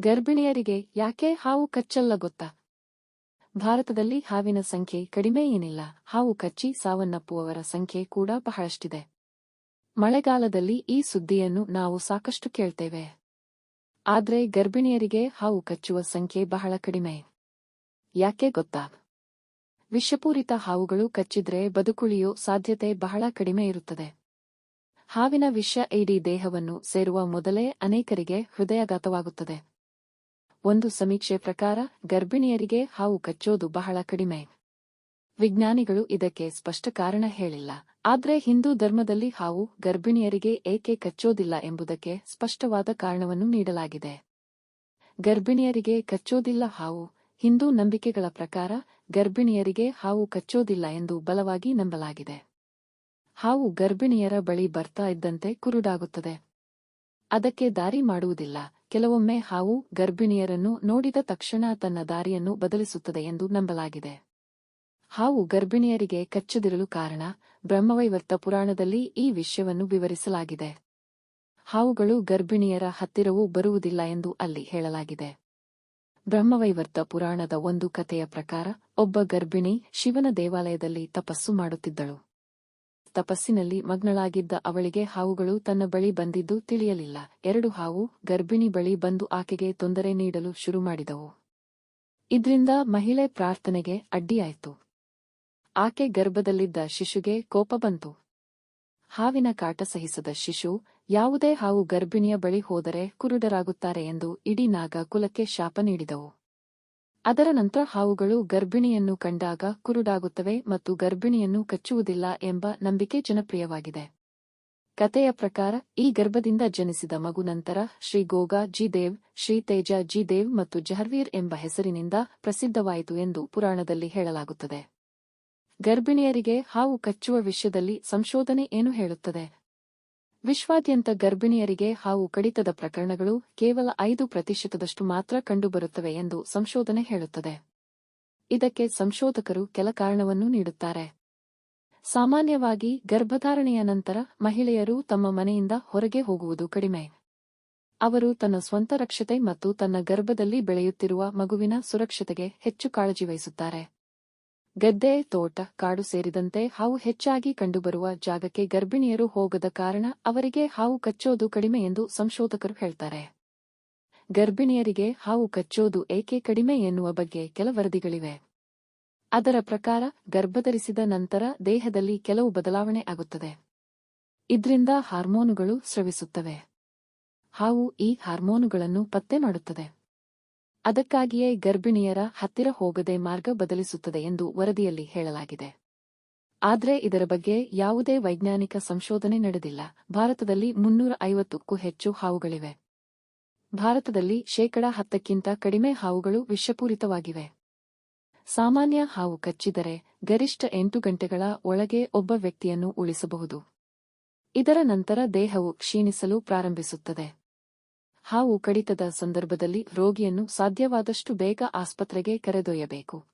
ಗರ್ಭಿಣಿಯರಿಗೆ ಯಾಕೆ ಹಾವು ಕಚ್ಚಲ್ಲ ಗೊತ್ತಾ? ಭಾರತದಲ್ಲಿ ಹಾವಿನ ಸಂಖ್ಯೆ ಕಡಿಮೆ ಏನಿಲ್ಲ. ಹಾವು ಕಚ್ಚಿ ಸಾವನ್ನಪ್ಪುವವರ ಸಂಖ್ಯೆ ಕೂಡ ಬಹಳಷ್ಟಿದೆ. ಮಳೆಗಾಲದಲ್ಲಿ ಈ ಸುದ್ದಿಯನ್ನು ನಾವು ಸಾಕಷ್ಟು ಕೇಳ್ತೇವೆ. ಆದ್ರೆ ಗರ್ಭಿಣಿಯರಿಗೆ ಹಾವು ಕಚ್ಚುವ ಸಂಖ್ಯೆ ಬಹಳ ಕಡಿಮೆ. ಯಾಕೆ ಗೊತ್ತಾ? ವಿಷಪೂರಿತ ಹಾವುಗಳು ಕಚ್ಚಿದ್ರೆ ಬದುಕುಳಿಯೋ ಸಾಧ್ಯತೆ ಬಹಳ ಕಡಿಮೆ ಇರುತ್ತದೆ. ಹಾವಿನ ವಿಷ ಇಡೀ ದೇಹವನ್ನು ಸೇರುವ ಮೊದಲೇ ಅನೇಕರಿಗೆ ಹೃದಯಾಘಾತವಾಗುತ್ತದೆ. ಒಂದು ಸಮೀಕ್ಷೆ ಪ್ರಕಾರ, ಗರ್ಭಿಣಿಯರಿಗೆ ಹಾವು ಕಚ್ಚೋದು ಬಹಳ ಕಡಿಮೆ. ವಿಜ್ಞಾನಿಗಳು ಇದಕ್ಕೆ ಸ್ಪಷ್ಟ ಕಾರಣ ಹೇಳಿಲ್ಲ. ಆದರೆ ಹಿಂದೂ ಧರ್ಮದಲ್ಲಿ ಹಾವು ಗರ್ಭಿಣಿಯರಿಗೆ ಏಕೆ ಕಚ್ಚೋದಿಲ್ಲ ಎಂಬುದಕ್ಕೆ ಸ್ಪಷ್ಟವಾದ ಕಾರಣವನ್ನು ನೀಡಲಾಗಿದೆ. ಗರ್ಭಿಣಿಯರಿಗೆ ಕಚ್ಚೋದಿಲ್ಲ ಹಾವು ಹಿಂದೂ ನಂಬಿಕೆಗಳ ಪ್ರಕಾರ ಗರ್ಭಿಣಿಯರಿಗೆ ಹಾವು ಕಚ್ಚೋದಿಲ್ಲ ಎಂದು ಬಲವಾಗಿ ನಂಬಲಾಗಿದೆ. ಹಾವು ಗರ್ಭಿಣಿಯರ ಬಳಿ ಬರ್ತಾ ಇದ್ದಂತೆ ಕುರುಡಾಗುತ್ತದೆ. ಅದಕ್ಕೆ ದಾರಿ ಮಾಡುವುದಿಲ್ಲ. ಕೆಲವೊಮ್ಮೆ ಹಾವು ಗರ್ಭಿಣಿಯರನ್ನು ನೋಡಿದ ತಕ್ಷಣ ತನ್ನ ದಾರಿಯನ್ನು ಬದಲಿಸುತ್ತದೆ ಎಂದು ನಂಬಲಾಗಿದೆ. ಹಾವು ಗರ್ಭಿಣಿಯರಿಗೆ ಕಚ್ಚದಿರಲು ಕಾರಣ ಬ್ರಹ್ಮವೈವರ್ತ ಪುರಾಣದಲ್ಲಿ ಈ ವಿಷಯವನ್ನು ವಿವರಿಸಲಾಗಿದೆ. ಹಾವುಗಳು ಗರ್ಭಿಣಿಯರ ಹತ್ತಿರವೂ ಬರುವುದಿಲ್ಲ ಎಂದು ಅಲ್ಲಿ ಹೇಳಲಾಗಿದೆ. ಬ್ರಹ್ಮವೈವರ್ತ ಪುರಾಣದ ಒಂದು ಕಥೆಯ ಪ್ರಕಾರ, ಒಬ್ಬ ಗರ್ಭಿಣಿ ಶಿವನ ದೇವಾಲಯದಲ್ಲಿ ತಪಸ್ಸು ಮಾಡುತ್ತಿದ್ದಳು. ತಪಸ್ಸಿನಲ್ಲಿ ಮಗ್ನಳಾಗಿದ್ದ ಅವಳಿಗೆ ಹಾವುಗಳು ತನ್ನ ಬಳಿ ಬಂದಿದ್ದು ತಿಳಿಯಲಿಲ್ಲ. ಎರಡು ಹಾವು ಗರ್ಭಿಣಿ ಬಳಿ ಬಂದು ಆಕೆಗೆ ತೊಂದರೆ ನೀಡಲು ಶುರು ಮಾಡಿದವು. ಇದ್ರಿಂದ ಮಹಿಳೆ ಪ್ರಾರ್ಥನೆಗೆ ಅಡ್ಡಿಯಾಯಿತು. ಆಕೆ ಗರ್ಭದಲ್ಲಿದ್ದ ಶಿಶುಗೆ ಕೋಪ ಬಂತು. ಹಾವಿನ ಕಾಟ ಸಹಿಸದ ಶಿಶು ಯಾವುದೇ ಹಾವು ಗರ್ಭಿಣಿಯ ಬಳಿ ಹೋದರೆ ಕುರುಡರಾಗುತ್ತಾರೆ ಎಂದು ಇಡೀ ನಾಗ ಕುಲಕ್ಕೆ ಶಾಪ ನೀಡಿದವು. ಅದರ ನಂತರ ಹಾವುಗಳು ಗರ್ಭಿಣಿಯನ್ನು ಕಂಡಾಗ ಕುರುಡಾಗುತ್ತವೆ ಮತ್ತು ಗರ್ಭಿಣಿಯನ್ನು ಕಚ್ಚುವುದಿಲ್ಲ ಎಂಬ ನಂಬಿಕೆ ಜನಪ್ರಿಯವಾಗಿದೆ. ಕತೆಯ ಪ್ರಕಾರ, ಈ ಗರ್ಭದಿಂದ ಜನಿಸಿದ ಮಗು ನಂತರ ಶ್ರೀ ಗೋಗಾ ಜಿ ದೇವ್, ಶ್ರೀ ತೇಜ ಜಿ ದೇವ್ ಮತ್ತು ಜಹರ್ವೀರ್ ಎಂಬ ಹೆಸರಿನಿಂದ ಪ್ರಸಿದ್ಧವಾಯಿತು ಎಂದು ಪುರಾಣದಲ್ಲಿ ಹೇಳಲಾಗುತ್ತದೆ. ಗರ್ಭಿಣಿಯರಿಗೆ ಹಾವು ಕಚ್ಚುವ ವಿಷಯದಲ್ಲಿ ಸಂಶೋಧನೆ ಏನು ಹೇಳುತ್ತದೆ? ವಿಶ್ವಾದ್ಯಂತ ಗರ್ಭಿಣಿಯರಿಗೆ ಹಾವು ಕಡಿತದ ಪ್ರಕರಣಗಳು ಕೇವಲ ಐದು ಪ್ರತಿಶತದಷ್ಟು ಮಾತ್ರ ಕಂಡುಬರುತ್ತವೆ ಎಂದು ಸಂಶೋಧನೆ ಹೇಳುತ್ತದೆ. ಇದಕ್ಕೆ ಸಂಶೋಧಕರು ಕೆಲ ಕಾರಣವನ್ನು ನೀಡುತ್ತಾರೆ. ಸಾಮಾನ್ಯವಾಗಿ ಗರ್ಭಧಾರಣೆಯ ನಂತರ ಮಹಿಳೆಯರು ತಮ್ಮ ಮನೆಯಿಂದ ಹೊರಗೆ ಹೋಗುವುದು ಕಡಿಮೆ. ಅವರು ತನ್ನ ಸ್ವಂತ ರಕ್ಷತೆ ಮತ್ತು ತನ್ನ ಗರ್ಭದಲ್ಲಿ ಬೆಳೆಯುತ್ತಿರುವ ಮಗುವಿನ ಸುರಕ್ಷತೆಗೆ ಹೆಚ್ಚು ಕಾಳಜಿ ವಹಿಸುತ್ತಾರೆ. ಗದ್ದೆ, ತೋಟ, ಕಾಡು ಸೇರಿದಂತೆ ಹಾವು ಹೆಚ್ಚಾಗಿ ಕಂಡುಬರುವ ಜಾಗಕ್ಕೆ ಗರ್ಭಿಣಿಯರು ಹೋಗದ ಕಾರಣ ಅವರಿಗೆ ಹಾವು ಕಚ್ಚೋದು ಕಡಿಮೆ ಎಂದು ಸಂಶೋಧಕರು ಹೇಳ್ತಾರೆ. ಗರ್ಭಿಣಿಯರಿಗೆ ಹಾವು ಕಚ್ಚೋದು ಏಕೆ ಕಡಿಮೆ ಎನ್ನುವ ಬಗ್ಗೆ ಕೆಲ ವರದಿಗಳಿವೆ. ಅದರ ಪ್ರಕಾರ, ಗರ್ಭಧರಿಸಿದ ನಂತರ ದೇಹದಲ್ಲಿ ಕೆಲವು ಬದಲಾವಣೆ ಆಗುತ್ತದೆ. ಇದರಿಂದ ಹಾರ್ಮೋನುಗಳು ಸ್ರವಿಸುತ್ತವೆ. ಹಾವು ಈ ಹಾರ್ಮೋನುಗಳನ್ನು ಪತ್ತೆ ಮಾಡುತ್ತದೆ. ಅದಕ್ಕಾಗಿಯೇ ಗರ್ಭಿಣಿಯರ ಹತ್ತಿರ ಹೋಗದೆ ಮಾರ್ಗ ಬದಲಿಸುತ್ತದೆ ಎಂದು ವರದಿಯಲ್ಲಿ ಹೇಳಲಾಗಿದೆ. ಆದರೆ ಇದರ ಬಗ್ಗೆ ಯಾವುದೇ ವೈಜ್ಞಾನಿಕ ಸಂಶೋಧನೆ ನಡೆದಿಲ್ಲ. ಭಾರತದಲ್ಲಿ ಮುನ್ನೂರ ಐವತ್ತಕ್ಕೂ ಹೆಚ್ಚು ಹಾವುಗಳಿವೆ. ಭಾರತದಲ್ಲಿ ಶೇಕಡ ಹತ್ತಕ್ಕಿಂತ ಕಡಿಮೆ ಹಾವುಗಳು ವಿಷಪೂರಿತವಾಗಿವೆ. ಸಾಮಾನ್ಯ ಹಾವು ಕಚ್ಚಿದರೆ ಗರಿಷ್ಠ ಎಂಟು ಗಂಟೆಗಳ ಒಳಗೆ ಒಬ್ಬ ವ್ಯಕ್ತಿಯನ್ನು ಉಳಿಸಬಹುದು. ಇದರ ನಂತರ ದೇಹವು ಕ್ಷೀಣಿಸಲು ಪ್ರಾರಂಭಿಸುತ್ತದೆ. ಹಾವು ಕಡಿತದ ಸಂದರ್ಭದಲ್ಲಿ ರೋಗಿಯನ್ನು ಸಾಧ್ಯವಾದಷ್ಟು ಬೇಗ ಆಸ್ಪತ್ರೆಗೆ ಕರೆದೊಯ್ಯಬೇಕು.